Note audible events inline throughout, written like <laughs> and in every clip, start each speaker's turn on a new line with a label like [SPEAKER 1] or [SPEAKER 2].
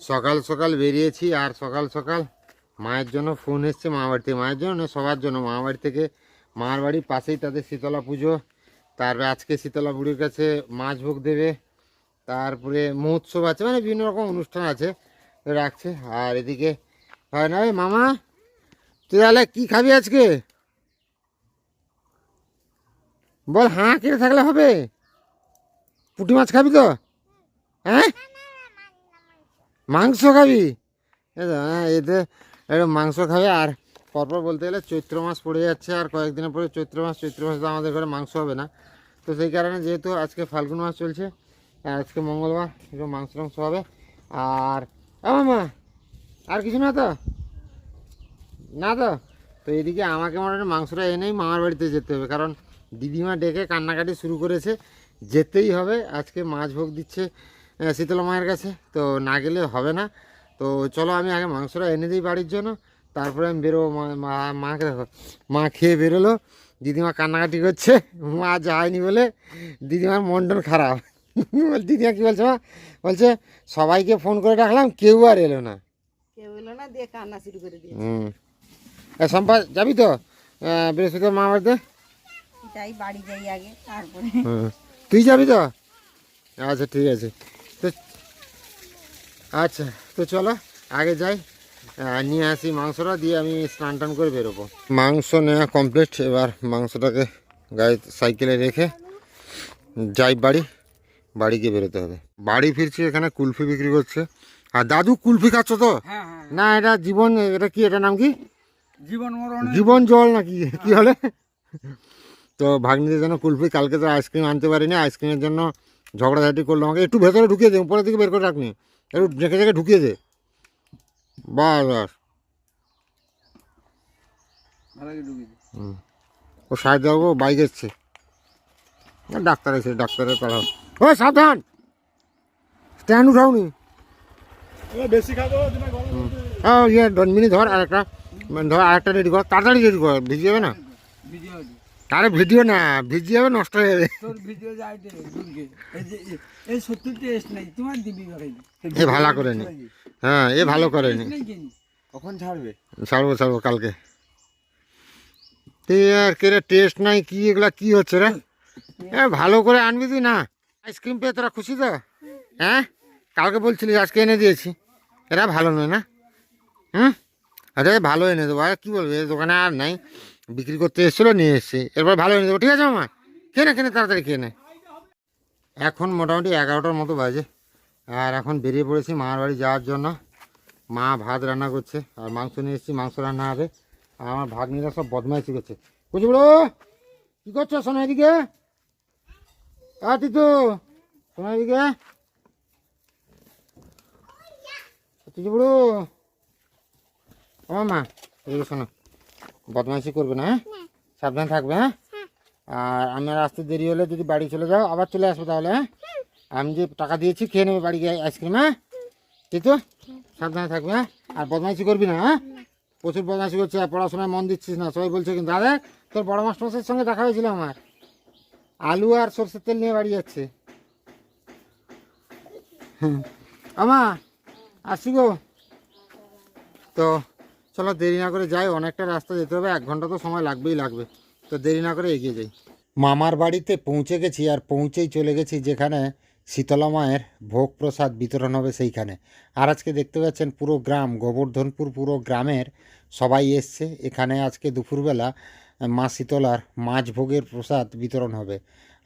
[SPEAKER 1] সকাল সকাল বেরিয়েছি আর সকাল সকাল মায়ের জন্য ফোন এসছে মা থেকে মায়ের জন্য সবার জন্য। মা বাড়ি থেকে, মার বাড়ির পাশেই তাদের শীতলা পুজো। তারপরে আজকে শীতলা বুড়ির কাছে মাছ ভোগ দেবে। তারপরে মহোৎসব আছে মানে বিভিন্ন রকম অনুষ্ঠান আছে, রাখছে। আর এদিকে হয় না মামা, তুই তাহলে কী খাবি আজকে? বল হাঁ কেটে থাকলে হবে। পুঁটি মাছ খাবি তো? হ্যাঁ? মাংস খাবি? হ্যাঁ এতে একটু মাংস খাবে, আর পরপর বলতে গেলে চৈত্র মাস পড়ে যাচ্ছে, আর কয়েকদিনের পরে চৈত্র মাস চৈত্র মাস তো আমাদের ঘরে মাংস হবে না। তো সেই কারণে যেহেতু আজকে ফাল্গুন মাস চলছে, আজকে মঙ্গলবার, একটু মাংস টাংস হবে, আর মামা, আর কিছু না তো? না তো? তো এদিকে আমাকে মোটামুটি মাংসটা এনেই মামার বাড়িতে যেতে হবে, কারণ দিদিমা ডেকে কান্নাকাটি শুরু করেছে, যেতেই হবে, আজকে মাছ ভোগ দিচ্ছে শীতলা মায়ের কাছে। তো না গেলে হবে না। তো চলো আমি আগে মাংসটা এনে দিই বাড়ির জন্য। তারপরে আমি বেরোবো। মা- মাকে দেখো। মা খেয়ে বেরোলো। দিদিমা কান্নাকাটি করছে। মা যায়নি বলে দিদিমার মন্ডল খারাপ। <laughs> দিদিমা কী বলছে মা? বলছে সবাইকে ফোন করে ডাকলাম কেউ আর এলো না।
[SPEAKER 2] কেউ এলো না দিয়ে কান্না শুরু করে দিয়ে
[SPEAKER 1] হুম। সম্পা যাবি তো? বৃহস্পতিবার মা বাড়িতে?
[SPEAKER 2] যাই বাড়ি যাই আগে তারপরে।
[SPEAKER 1] হুম। তুই যাবি তো? আচ্ছা ঠিক আছে। আচ্ছা তো চলো আগে যাই নিয়ে আসি মাংসটা দিয়ে আমি স্নান টান করে বেরোবো। মাংস নেওয়া কমপ্লিট এবার মাংসটাকে গাড়ি সাইকেলে রেখে যাই বাড়ি বাড়ি গিয়ে বেরোতে হবে। বাড়ি ফিরছি এখানে কুলফি বিক্রি করছে। আর দাদু কুলফি খাচ্ছ তো?
[SPEAKER 3] হ্যাঁ হ্যাঁ
[SPEAKER 1] না এটা জীবন এটা কি এটা নাম কি?
[SPEAKER 3] জীবন
[SPEAKER 1] জীবন জল নাকি কি হলে তো ভাগ্নিদের জন্য কুলফি কালকে তো আইসক্রিম আনতে পারিনি আইসক্রিমের জন্য ঝগড়াঝাটি করল আমাকে। একটু ভেতরে ঢুকিয়ে দে উপরের দিকে বের করে রাখনি। একটু রেখে রেখে ঢুকিয়ে দে। বাস বাস। ও সাহায্য যাব বাইক এসছে। ডাক্তার এসে ডাক্তারের কথা ও সাবধান। স্ট্যান্ড উঠাওনি। হ্যাঁ ইয়ে মিনি ধর আর একটা ধর আর একটা রেডি কর। তাড়াতাড়ি রেডি কর ভিজে যাবে না। আরে ভিডিও না যাবে নষ্ট হয়ে যাবে।
[SPEAKER 3] তোর ভিডিও এই এ- এই সত্যি টেস্ট নাই তোমার দিবি
[SPEAKER 1] এ ভালো করেনি হ্যাঁ এ ভালো করেনি
[SPEAKER 3] কখন ছাড়বে?
[SPEAKER 1] ছাড়বো ছাড়বো কালকে। আর কে টেস্ট নাই কি এগুলা কি হচ্ছে রে? এ ভালো করে আনবি তুই না। আইসক্রিম পেয়ে তোরা খুশি তো? হ্যাঁ? কালকে বলছিলিস আজকে এনে দিয়েছি। এরা ভালো নয় না? হুম? আরে ভালো এনে দেবো। আর কী বলব দোকানে আর নাই। বিক্রি করতে এসেছিল নিয়ে এসেছি। এরপর ভালো এনে দেবো ঠিক আছে মামা খেয়ে নে খেয়ে নে, তাড়াতাড়ি খেয়ে নে। এখন মোটামুটি এগারোটার মতো বাজে আর এখন বেরিয়ে পড়েছি মামার বাড়ি যাওয়ার জন্য। মা ভাত রান্না করছে আর মাংস নিয়ে এসেছি মাংস রান্না হবে। আর আমার ভাগ্নিরা সব বদমাইশি করছে। বুঝি বলো কী করছ শোনো এদিকে? তিতু শোনো এদিকে? বড়ো আমার মা এদিকে শোনো। বদমাইশি করবে না হ্যাঁ? সাবধান থাকবে হ্যাঁ? আর আমার আসতে দেরি হলে যদি বাড়ি চলে যাও আবার চলে আসবে তাহলে হ্যাঁ? আমি যে টাকা দিয়েছি খেয়ে নেবে বাড়ি গিয়ে আইসক্রিম হ্যাঁ? ঠিক তো সাবধানে থাকবে হ্যাঁ? আর বদমাইশি করবি না হ্যাঁ? প্রচুর বদমাইশি করছে আর পড়াশোনায় মন দিচ্ছিস না সবাই বলছে কিন্তু দাদা তোর বড় মাস্টারের সঙ্গে দেখা হয়েছিল আমার। আলু আর সর্ষের তেল নিয়ে বাড়ি যাচ্ছে। হুম। আমা আসি গো। তো চলো দেরি না করে যাই, অনেকটা রাস্তা যেতে হবে, এক ঘণ্টা তো সময় লাগবেই লাগবে। তো দেরি না করে এগিয়ে যাই। মামার বাড়িতে পৌঁছে গেছি আর পৌঁছেই চলে গেছি যেখানে শীতলা মায়ের ভোগ প্রসাদ বিতরণ হবে সেইখানে। আর আজকে দেখতে পাচ্ছেন পুরো গ্রাম, গোবর্ধনপুর পুরো গ্রামের সবাই এসছে। এখানে আজকে দুপুরবেলা মা শীতলার মাছ ভোগের প্রসাদ বিতরণ হবে।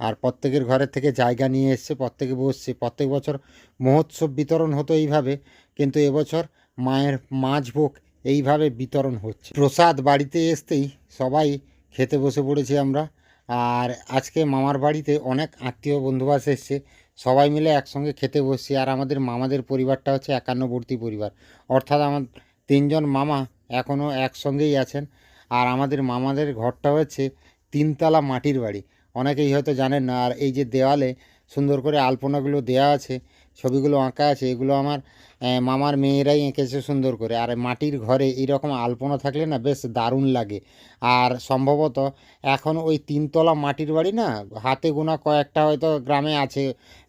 [SPEAKER 1] আর প্রত্যেকের ঘরের থেকে জায়গা নিয়ে এসছে, প্রত্যেকে বসছে। প্রত্যেক বছর মহোৎসব বিতরণ হতো এইভাবে, কিন্তু এবছর মায়ের মাছ ভোগ এইভাবে বিতরণ হচ্ছে। প্রসাদ বাড়িতে আসতেই সবাই খেতে বসে পড়েছি আমরা। আর আজকে মামার বাড়িতে অনেক আত্মীয় বন্ধুবাস এসছে। সবাই মিলে একসঙ্গে খেতে বসছি। আর আমাদের মামাদের পরিবারটা হচ্ছে একান্নবর্তী পরিবার। অর্থাৎ আমার তিনজন মামা এখনও একসঙ্গেই আছেন। আর আমাদের মামাদের ঘরটা হচ্ছে তিনতলা মাটির বাড়ি। অনেকেই হয়তো জানেন না। আর এই যে দেওয়ালে সুন্দর করে আলপনাগুলো দেওয়া আছে, ছবিগুলো আঁকা আছে, এগুলো আমার মামার মেয়েরাই এঁকেছে সুন্দর করে। আর মাটির ঘরে এইরকম আলপনা থাকলে না বেশ দারুণ লাগে। আর সম্ভবত এখন ওই তিনতলা মাটির বাড়ি না, হাতে গোনা কয়েকটা হয়তো গ্রামে আছে।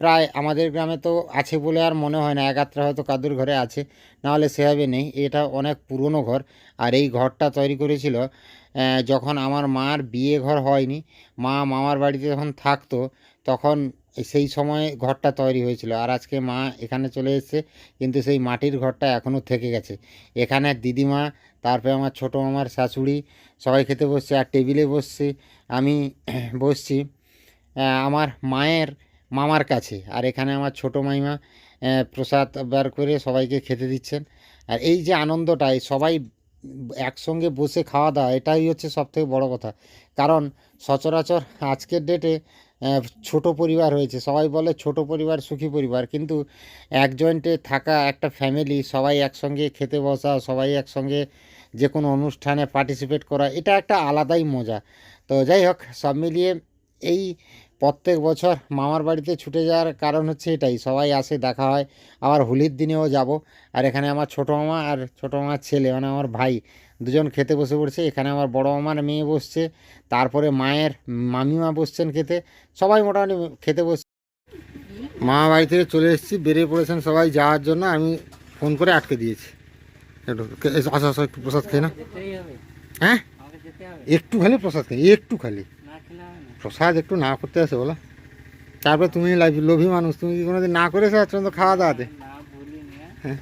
[SPEAKER 1] প্রায় আমাদের গ্রামে তো আছে বলে আর মনে হয় না একাত্রা হয়তো কাদুর ঘরে আছে, নাহলে সেভাবে নেই। এটা অনেক পুরনো ঘর, আর এই ঘরটা তৈরি করেছিল যখন আমার মার বিয়ে ঘর হয়নি, মা মামার বাড়িতে যখন থাকতো, তখন সেই সময়ে ঘরটা তৈরি হয়েছিল। আর আজকে মা এখানে চলে এসেছে, কিন্তু সেই মাটির ঘরটা এখনও থেকে গেছে। এখানে দিদিমা, তারপরে আমার ছোটো মামার শাশুড়ি, সবাই খেতে বসছে আর টেবিলে বসছে। আমি <clears throat> বসছি আমার মায়ের মামার কাছে। আর এখানে আমার ছোটো মাইমা প্রসাদ বার করে সবাইকে খেতে দিচ্ছেন। আর এই যে আনন্দটাই সবাই একসঙ্গে বসে খাওয়া দাওয়া, এটাই হচ্ছে সবথেকে বড় কথা। কারণ সচরাচর আজকের ডেটে ছোট পরিবার হয়েছে। সবাই বলে ছোট পরিবার, সুখী পরিবার। কিন্তু এক জয়েন্টে থাকা একটা ফ্যামিলি সবাই একসঙ্গে খেতে বসা, সবাই একসঙ্গে যে কোনো অনুষ্ঠানে পার্টিসিপেট করা, এটা একটা আলাদাই মজা। তো যাই হোক, সব মিলিয়ে এই প্রত্যেক বছর মামার বাড়িতে ছুটে যাওয়ার কারণ হচ্ছে এটাই সবাই আসে দেখা হয়। আবার হোলির দিনেও যাব। আর এখানে আমার ছোটো মামা আর ছোটো মামার ছেলে মানে আমার ভাই দুজন খেতে বসে পড়ছে। এখানে আমার বড় মামার মেয়ে বসছে তারপরে মায়ের মামিমা বসছেন খেতে। সবাই মোটামুটি খেতে বসছে মা বাড়ি থেকে চলে এসেছি বেরিয়ে পড়েছেন সবাই যাওয়ার জন্য। আমি ফোন করে আটকে দিয়েছি। একটু আসো আসো একটু প্রসাদ খেয়ে না হ্যাঁ? একটু খালি প্রসাদ খাই একটু খালি। প্রসাদ একটু না করতে আসে বলো। তারপরে তুমি লাভ- মানুষ তুমি কি কোনোদিন না করেছ আজ পর্যন্ত খাওয়া দাওয়াতে?
[SPEAKER 3] হ্যাঁ।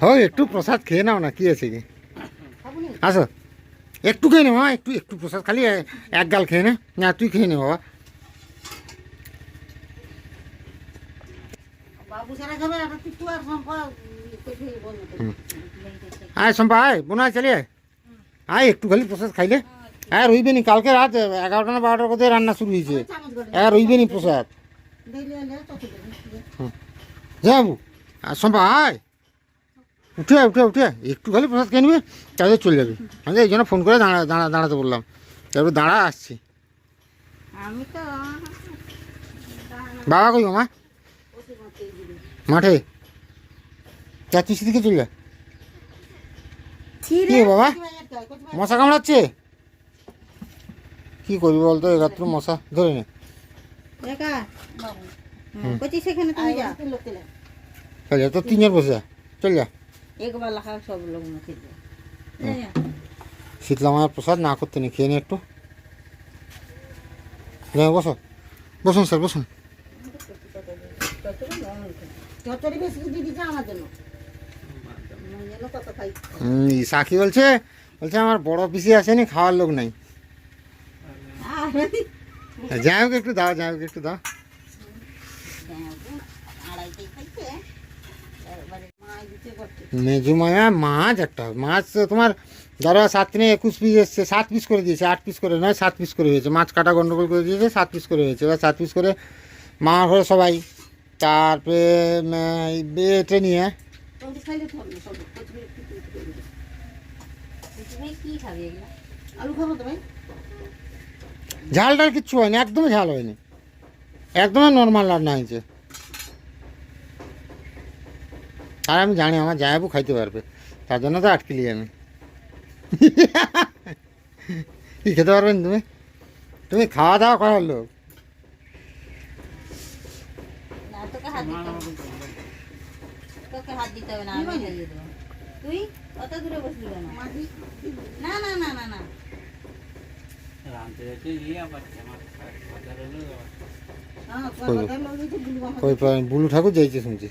[SPEAKER 1] হয় একটু প্রসাদ খেয়ে নাও না কি আছে কি? আসো। একটু খেয়ে নে মা একটু একটু প্রসাদ খালি এক গাল খেয়ে নে। না তুই খেয়ে নে বাবা। আয় সম্পা আয় বোনা চলে আয়। আয় একটু খালি প্রসাদ খাইলে। হ্যাঁ রইবে নি কালকে রাত এগারোটা না বারোটার কোথায় রান্না শুরু হয়েছে। হ্যাঁ রইবে নি প্রসাদ যাব আর আয়। উঠে উঠে উঠে একটু খালি প্রসাদ খেয়ে নিবি তাহলে চলে যাবে। আমি এই জন্য ফোন করে দাঁড়া দাঁড়া দাঁড়াতে বললাম। তারপর দাঁড়া আসছি। বাবা কই মা? মাঠে? যাচ্ছিস দিকে চলে যা। বাবা? মশা কামড়াচ্ছে? কি করবি বলতো? এগাত্র মশা ধরে নে। চল যা তিনের বসে যা। চল যা।
[SPEAKER 2] একবার লাখা সব লোক মুখে দিয়ে
[SPEAKER 1] শীতলা মায়ের প্রসাদ না করতে নেই খেয়ে নে একটু। বসো। বসুন স্যার বসুন। সাক্ষী বলছে বলছে আমার বড় পিসি আসেনি খাওয়ার লোক নাই। যাই হোক একটু দাও, যাই হোক একটু দাও।
[SPEAKER 2] আড়াইটাই খাইছে এবারে মা দিতে করছে
[SPEAKER 1] মেজু মায়া, মাছ একটা। মাছ তোমার, ধরো সাত দিনে একুশ পিস এসছে, সাত পিস করে দিয়েছে, আট পিস করে, নয়, সাত পিস করে হয়েছে। মাছ কাটা গন্ডগোল করে দিয়েছে, সাত পিস করে হয়েছে। এবার সাত পিস করে মামার ঘরে সবাই। তারপরে বেটে নিয়ে।
[SPEAKER 2] তো আলু খাব
[SPEAKER 1] ঝাল টাল কিচ্ছু হয়নি একদমই ঝাল হয়নি। একদমই নর্মাল রান্না হয়েছে। আর আমি জানি আমার জায়াবু খাইতে পারবে। তার জন্য তো আটকিলি আমি। কি খেতে পারবেন তুমি? তুমি খাওয়া দাওয়া করার লোক।
[SPEAKER 2] তুই অত দূরে বসবি না না না না না। বুলু
[SPEAKER 1] ঠাকুর যাইছে শুনছি।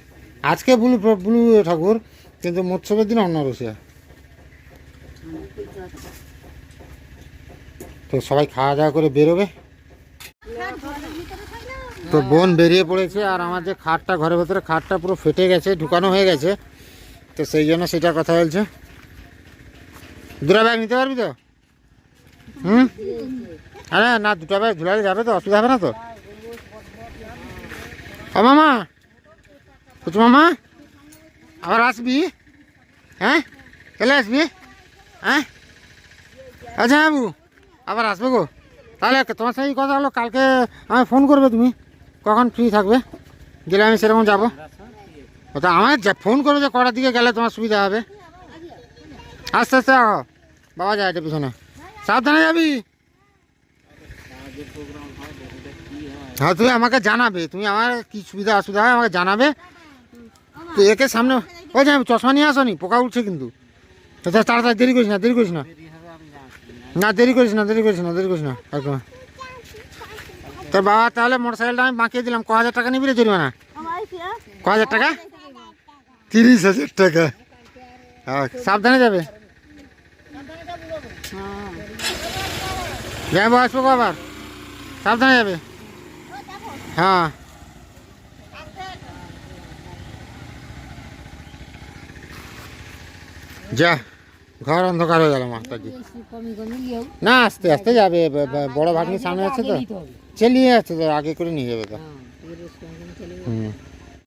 [SPEAKER 1] আজকে বুলু বুলু ঠাকুর, কিন্তু মৎস্যবের দিন অন্য রসিয়া। তো সবাই খাওয়া দাওয়া করে বেরোবে। তো বোন বেরিয়ে পড়েছে আর আমার যে খাটটা, ঘরের ভেতরে খাটটা পুরো ফেটে গেছে, ঢুকানো হয়ে গেছে। তো সেই জন্য সেটার কথা বলছে। দুটা ব্যাগ নিতে পারবি তো? হুম? আরে না, দুটা ব্যাগ ঝুলালে যাবে তো, অসুবিধা হবে না তো? মামা কুচু মামা? আবার আসবি? হ্যাঁ? চলে আসবি? হ্যাঁ? আচ্ছা বাবু, আবার আসবে গো। তাহলে তোমার সাথে কথা হলো, কালকে আমায় ফোন করবে তুমি। কখন ফ্রি থাকবে? গেলে আমি সেরকম যাব। আমায় যা, ফোন করবে যে কটার দিকে গেলে তোমার সুবিধা হবে। আস্তে আস্তে বাবা যায় এটা পিছনে। সাবধানে যাবি? হ্যাঁ তুমি আমাকে জানাবে। তুমি আমার কি সুবিধা, অসুবিধা হয় আমাকে জানাবে। তো একে সামনে ওই যে, চশমা নিয়ে আসো নি পোকা উঠছে কিন্তু। তাড়াতাড়ি দেরি করিস না, দেরি করিস না। না, দেরি করিস না, দেরি করিস না, দেরি করিস না একদম তোর বাবা তাহলে মোটর সাইকেলটা আমি বাঁকিয়ে দিলাম। ক হাজার টাকা নিবি রে জরিমানা? ক হাজার টাকা? তিরিশ হাজার টাকা। সাবধানে যাবে। যাব আসব আবার সাবধানে যাবে? হ্যাঁ। যা ঘর অন্ধকার হয়ে গেল মাস্টারজি না আস্তে আস্তে যাবে বড় ভাগ্নি সামনে আছে তো। চেলিয়ে আছে তো আগে করে নিয়ে যাবে তো।